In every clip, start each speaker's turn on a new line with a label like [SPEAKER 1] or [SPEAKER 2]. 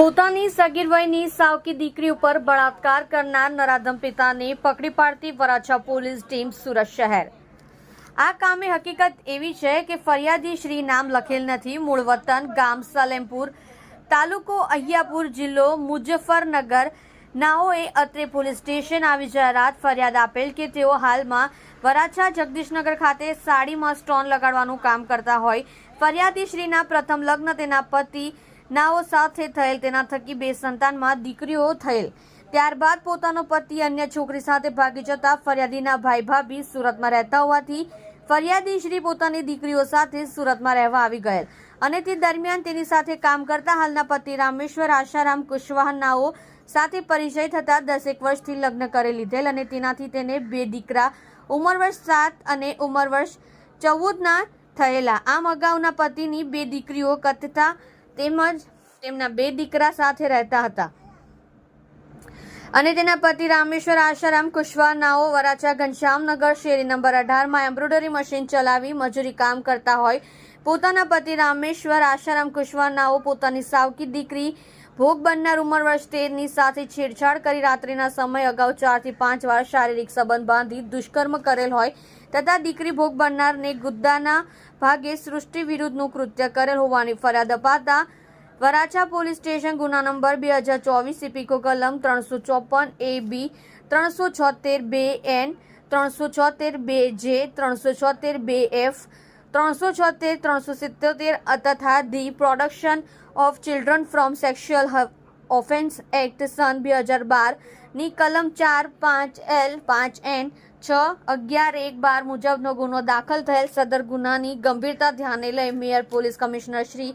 [SPEAKER 1] પોતાની સગીર વયની સાવકી દીકરી ઉપર બળાત્કાર કરનાર નરાધમ પિતાને પકડી પાડતી વરાછા પોલીસ ટીમ સુરત શહેર. આ કામે હકીકત એવી છે કે ફરિયાદી શ્રી નામ લખેલ નથી. મૂળ વતન ગામ સલેમપુર, તાલુકો અહિયાપુર જિલ્લો મુજફ્ફરનગર નાઓએ અત્રે પોલીસ સ્ટેશન આવી જાહેરાત ફરિયાદ આપેલ કે તેઓ હાલમાં વરાછા જગદીશનગર ખાતે સાડીમાં સ્ટોન લગાડવાનું કામ કરતા હોય. ફરિયાદી શ્રીના પ્રથમ લગ્ન તેના પતિ નાઓ સાથે થયેલ તેના થકી બે સંતાનમાં દીકરીઓ થયેલ. ત્યારબાદ પોતાનો પતિ અન્ય છોકરી સાથે ભાગી જતા ફરિયાદીના ભાઈ ભાભી સુરતમાં રહેતા હોવાથી ફરિયાદી શ્રી પોતાની દીકરીઓ સાથે સુરતમાં રહેવા આવી ગયેલ. અને તે દરમિયાન તેની સાથે કામ કરતા હાલના પતિ રામેશ્વર, આશારામ કુશવાહ નાઓ સાથે પરિચય થતા દસેક વર્ષથી લગ્ન કરી લીધેલ અને તેનાથી તેને બે દીકરા, ઉંમર વર્ષ સાત અને ઉંમર વર્ષ ચૌદના થયેલા. આમ અગાઉના પતિની બે દીકરીઓ કથતા તેમજ તેમના બે દીકરા સાથે રહેતા હતા. અને તેના પતિ રામેશ્વર આશારામ કુશવાનાઓ વરાછા ઘનશ્યામનગર શેરી નંબર અઢારમાં એમ્બ્રોઇડરી મશીન ચલાવી મજૂરી કામ કરતા હોય. પોતાના પતિ રામેશ્વર આશારામ કુશવાનાઓ પોતાની સાવકી દીકરી ભોગ બનનાર ઉંમર વર્ષ તેરની સાથે છેડછાડ કરી રાત્રિના સમય અગાઉ ચારથી પાંચ વાર શારીરિક સંબંધ બાંધી દુષ્કર્મ કરેલ હોય તથા દીકરી ભોગ બનનારને ગુદ્દાના ભાગે સૃષ્ટિ વિરુદ્ધનું કૃત્ય કરેલ હોવાની ફરિયાદ અપાતા વરાછા પોલીસ સ્ટેશન ગુના નંબર બે હજાર ચોવીસ ઇપિકો કલમ ત્રણસો ચોપન એ બી ત્રણસો છોતેર બે એન ત્રણસો છોતેર બે જે ત્રણસો છોતેર બે એફ ત્રણસો છોતેર, ત્રણસો સિત્તોતેર તથા the protection of children from sexual offence act સન બે હજાર બારની કલમ ચાર પાંચ એલ પાંચ એન છ અગિયાર એક બાર મુજબનો ગુનો દાખલ થયેલ સદર ગુનાની ગંભીરતા ધ્યાને લઈ મેયર પોલીસ કમિશનર શ્રી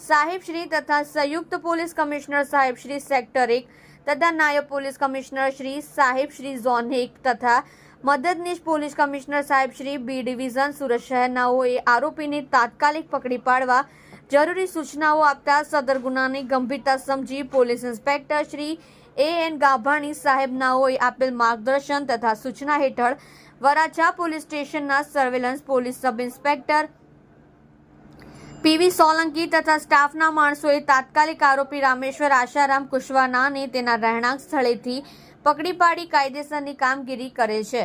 [SPEAKER 1] સાહેબ શ્રી તથા સંયુક્ત પોલીસ કમિશનર સાહેબ શ્રી સેક્ટર એક તથા નાયબ પોલીસ કમિશનર શ્રી સાહેબ શ્રી ઝોન એક તથા મદદનીશ પોલીસ કમિશનર સાહેબ શ્રી બી ડિવિઝન સુરત શહેરનાઓએ આરોપીને તાત્કાલિક પકડી પાડવા જરૂરી સૂચનાઓ આપતા સદર ગુનાની ગંભીરતા સમજી police inspector Shri A N Gabhani સાહેબનાઓએ આપેલ માર્ગદર્શન તથા સૂચના હેઠળ વરાછા પોલીસ સ્ટેશનના surveillance police sub inspector PV Solanki તથા સ્ટાફના માણસોએ તાત્કાલિક આરોપી રામેશ્વર આશારામ કુશવાનાને તેના રહેણાંક સ્થળેથી પકડી પાડી કાયદેસરની કામગીરી કરે છે.